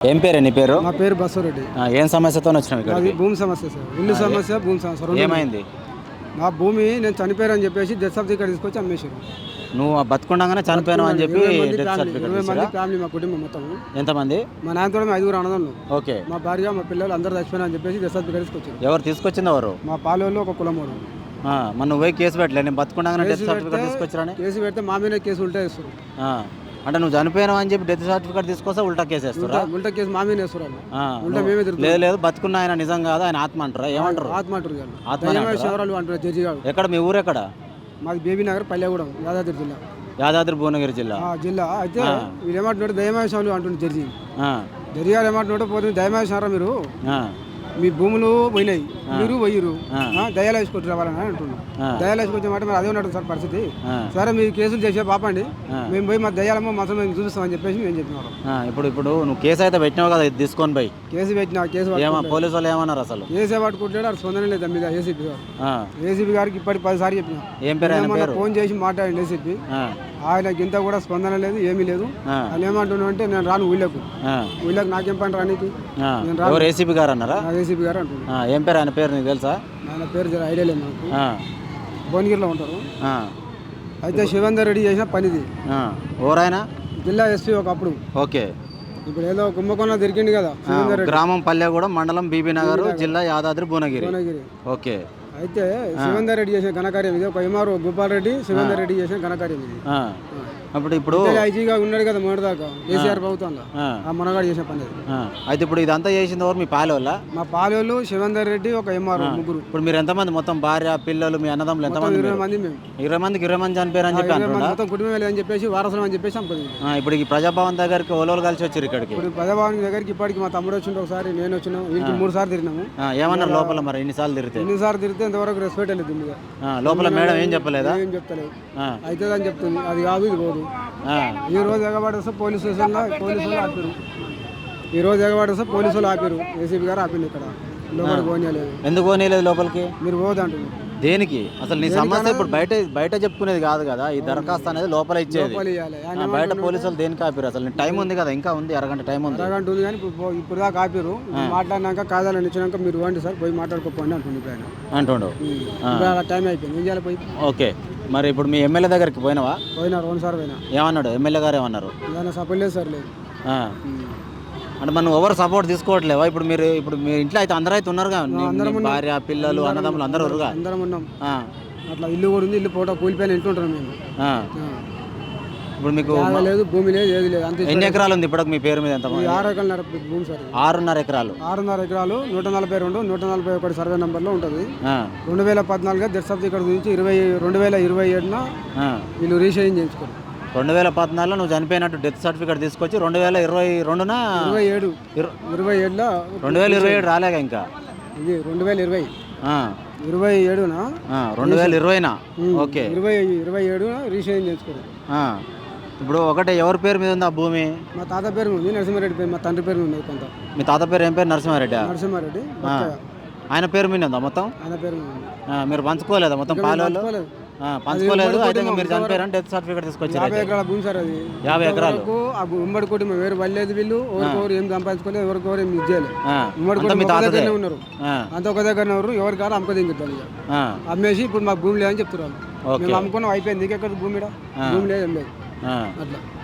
ఏం పేరు నీ పేరు? నా పేరు బస్సురెడ్డి ఆ, ఏం సమస్యతో వచ్చినావు అది ఇక్కడ భూమి సమస్య సార్. ఇల్లు సమస్య భూమి సమస్య రెండు ఏమైంది? నా భూమి నేను చనిపోయారని చెప్పేసి డెత్ సర్టిఫికేట్ తీసుకొచ్చి అమ్మేశారు. నువ్వు ఆ బతుకుండగానే చనిపోయాను అని చెప్పి ఇరవై మంది డెత్ ఫ్యామిలీ సర్టిఫికేట్ ఇరవై మంది తీసారా ఫ్యామిలీ మా కుటుంబం మొత్తం. ఎంతమంది? మా నాయనతో మేము ఐదుగురు అన్నదమ్ములు. ఓకే. మా భార్య మా పిల్లలు అందరూ చచ్చిపోయినా అని చెప్పేసి డెత్ సర్టిఫికేట్ తీసుకొచ్చారు. ఎవరు తీసుకొచ్చింది ఎవరు? మా పాలోళ్ళు ఒక కులమోడు ఆ, మరి నువ్వు పోయి కేసు పెట్టలే. నేను బతుకుండగానే డెత్ కేసు సర్టిఫికేట్ తీసుకొచ్చిరాని? కేసు పెడితే మా మీద కేసు ఆ, అంటే నువ్వు చనిపోయావు అని చెప్పి డెత్ సర్టిఫికేట్ తీసుకొస్తే ఉల్టా కేసు వేస్తారా ఉల్టా కేసు మా మీద వేస్తారు ఉల్టా మేమే లేదు లేదు బతుకున్న ఆయన నిజం కాదు ఆయన ఆత్మ అంటారా? ఏమంటారు? ఆత్మ అంటారు. ఆత్మ అంటారా? జడ్జి గారు. ఎక్కడ మీ ఊరు ఎక్కడ? మాది బేబీ నగర్ పల్లెగూడెం యాదాద్రి జిల్లా. యాదాద్రి భువనగిరి జిల్లా. జిల్లా. అయితే వీళ్ళు ఏమంటున్నాడు దయమేశ్వరులు అంటుంది జడ్జి. జడ్జి గారు ఏమంటున్నాడు పోతుంది దయమేశ్వరా మీరు? మీ భూములు పోయినాయి. మీరు పోయిరు. దయాలు వేసుకొచ్చి రావాలని అంటున్నాడు ఆ. దయాలు వేసుకొచ్చే మాట మరి అదే ఉన్నట్టు సార్ పరిస్థితి. సరే మీరు కేసులు చేసే పాపండి. మేము పోయి మా దయాలమ్మ మాత్రం మేము చూపిస్తామని చెప్పేసి మేము చెప్పినాడు ఆ, ఇప్పుడు ఇప్పుడు నువ్వు కేసు అయితే పెట్టినావు కదా తీసుకొని పోయి. కేసు పెట్టిన కేసు పోలీసు వాళ్ళు ఏమన్నారు అసలు? కేసే పట్టుకుంటాడు స్పందన లేదు మీద ఏసీపీ గారు. ఏసీపీ గారికి ఇప్పటి పదిసార్లు చెప్పిన. ఏం పేరు ఫోన్ చేసి మాట్లాడండి ఏసీపీ. ఆ, ఆయనకి ఇంత కూడా స్పందన లేదు ఏమీ లేదు. ఆ, ఆయన ఏమంటున్నాడు అంటే నేను రాను ఊళ్ళకు ఊళ్ళకి నాకేం పని రానికి. ఆ. నేను రాను. ఎవరు ఏసీపీ గారు అన్నారా ఏసీపీ గారు అంటున్నాడు ఆ, ఏం పేరు? ఆయన పేరు నీకు తెలుసా? ఆయన పేరు జర ఐడియా లేదు నాకు. భువనగిరిలో ఉంటారు. అయితే శివేందర్ రెడ్డి చేసిన పనిది. ఆ. ఎవరాయన? జిల్లా ఎస్పీ ఒకప్పుడు. ఓకే. ఇప్పుడు ఏదో కుంభకోణం దొరికింది కదా గ్రామం పల్లెగూడెం మండలం బీబీ నగర్. జిల్లా యాదాద్రి భువనగిరి. భువనగిరి. ఓకే. అయితే శివేందర్ రెడ్డి చేసిన ఘనకార్యం ఇది. ఒక ఎంఆర్ఓ గోపాల్ రెడ్డి శివేందర్ రెడ్డి చేసిన ఘనకార్యం ఇది. అప్పుడు ఇప్పుడు ఐజీగా ఉన్నాడు కదా మొదటిదాకా కేసీఆర్ ప్రభుత్వంలో. ఆ, ఆ మనగాడు చేసిన పని. అయితే ఇప్పుడు ఇదంతా చేసింది ఎవరు? మీ పాలె వాళ్ళ మా పాలోళ్ళు శివేందర్ రెడ్డి ఒక ఎంఆర్ఓ ముగ్గురు. ఇప్పుడు మీరు ఎంతమంది? మొత్తం భార్య పిల్లలు మీ అన్నదమ్ములు ఎంతమంది ఇరవై? మంది మేము. ఇరవై మందికి ఇరవై మంది చెప్పి ఇరవై మంది అంటున్నా మొత్తం కుటుంబం లేదని చెప్పేసి వారసులం అని చెప్పేసి అమ్ముకుంది ఆ, ఇప్పుడు ఈ ప్రజాభవన్ దగ్గరికి ఓలోలు కలిసి వచ్చారు ఇక్కడికి. ఇప్పుడు ప్రజాభవన్ దగ్గరికి ఇప్పటికి మా తమ్ముడు వచ్చిండు ఒకసారి నేను వచ్చినాం వీరికి మూడు సార్లు తిరిగినాము. ఏమన్నారు లోపల మరి? ఎన్నిసార్లు తిరిగితే? ఎన్నిసార్లు తిరిగితే ఇంతవరకు రెస్పెక్ట్ లేదు లోపల మేడం ఏం చెప్పలేదా? ఏం చెప్తలేదు. అని చెప్తుంది. అది కాదు ఇది పోదు ఆ, ఈ రోజు ఎగబడేస్తే పోలీస్ స్టేషన్లో పోలీసు వాళ్ళు ఆపారు ఈ రోజు ఎగబడేస్తే పోలీసు వాళ్ళు ఆపారు ఏసీపీ గారు ఆపింది ఇక్కడ. లోపలికి పోనీయలేదు ఎందుకు పోనీలేదు లోపలికి? మీరు పోదు అంటున్నారు. దేనికి? అసలు నీ సమస్య ఇప్పుడు బయట బయట చెప్పుకునేది కాదు కదా. ఈ దరఖాస్తు అనేది లోపల ఇచ్చేది. లోపలి ఆయన బయట పోలీసులు దేనికి ఆపిరు అసలు టైం ఉంది కదా. ఇంకా ఉంది అరగంట టైం ఉంది. అరగంట ఉంది కానీ ఇప్పుడు దాకా ఆపారు మాట్లాడినాక కాదాలని ఇచ్చినాక మీరు ఇవ్వండి సార్. పోయి మాట్లాడుకోపోండి ఆయన. అంటుండు. అలా టైం అయిపోయింది. ఏం చేయాలి పోయి? ఓకే. మరి ఇప్పుడు మీ ఎమ్మెల్యే దగ్గరికి పోయినావా? పోయినా రెండు సార్ పోయినా. ఏమన్నాడు? ఎమ్మెల్యే గారు ఏమన్నారు? దాని సపోర్ట్ లేదు సార్ లేదు. ఆ. అంటే మనం ఎవరు సపోర్ట్ తీసుకోవట్లేవా? ఇప్పుడు మీరు ఇప్పుడు మీ ఇంట్లో అయితే అందరూ అయితే ఉన్నారుగా నీ- భార్య పిల్లలు అన్నదమ్ములు అందరూ అందరం ఉన్నాం. ఆ, అట్లా ఇల్లు కూడా ఉంది ఇల్లు పూట కూలిపోయిన ఇంట్లో ఉంటాం మేము. ఆ. ఆ. ఇప్పుడు మీకు జాగా లేదు భూమి లేదు ఏది లేదు అంతే ఎన్ని ఎకరాలు ఉంది ఇప్పుడు మీ పేరు మీద ఎంత ఆరు ఎకరాలు భూమి సార్ ఇది. ఆరున్నర ఎకరాలు. ఆరున్నర ఎకరాలు నూట నలభై రెండు నూట నలభై ఒకటి సర్వే నెంబర్లో ఉంటుంది. ఆ, రెండు వేల పద్నాలుగు దర్శబ్ది ఇక్కడ నుంచి ఇరవై రెండు వేల ఇరవై ఏడున ఆ. వీళ్ళు రీషేరింగ్ చేయించుకోరు. రెండు వేల పద్నాలుగులో నువ్వు చనిపోయినట్టు డెత్ సర్టిఫికేట్ తీసుకొచ్చి రెండు వేల ఇరవై రెండున ఇరవై ఏడు ఇర- ఇరవై ఏడులో రెండు వేల ఇరవై ఏడు రాలేగా ఇంకా? ఇది రెండు వేల ఇరవై. ఆ, ఇరవై ఏడున ఆ, రెండు వేల ఇరవైనా? ఓకే. ఇరవై ఇరవై ఏడున రీషేరింగ్ చేయించుకోరు. ఆ. ఇప్పుడు ఒకటే ఎవరి పేరు మీద ఉంది ఆ భూమి? మా తాత పేరు ఉంది నరసింహారెడ్డి పేరు మా తండ్రి పేరు ఉంది కొంత. మీ తాత పేరు ఏం పేరు? నరసింహారెడ్డి నరసింహారెడ్డి. ఆయన పేరు మీద ఉందా మొత్తం? ఆయన పేరు మీరు పంచుకోలేదా మొత్తం పాలవాళ్ళు పంచుకోలేదు. అయితే మీరు చనిపోయారని డెత్ సర్టిఫికేట్ తీసుకొచ్చారు యాభై ఎకరాల భూమి సార్ అది. యాభై ఎకరాలు. ఉమ్మడి కుటుంబం వేరు వెళ్ళలేదు వీళ్ళు. ఎవరికొవరు ఏం సంపాదించుకోలేదు ఎవరికొవరు ఏం ఇచ్చేయలేదు. ఆ, ఉమ్మడి కుటుంబం ఉన్నారు. అంత ఒక దగ్గరనే ఉన్నారు. ఎవరి కాదు అమ్మక అమ్మేసి ఇప్పుడు మాకు భూమి లేదని చెప్తున్నారు మేము అమ్ముకున్నాం అయిపోయింది. ఇంకెక్కడ భూమి? భూమి లేదు ఏం లేదు. అట్లా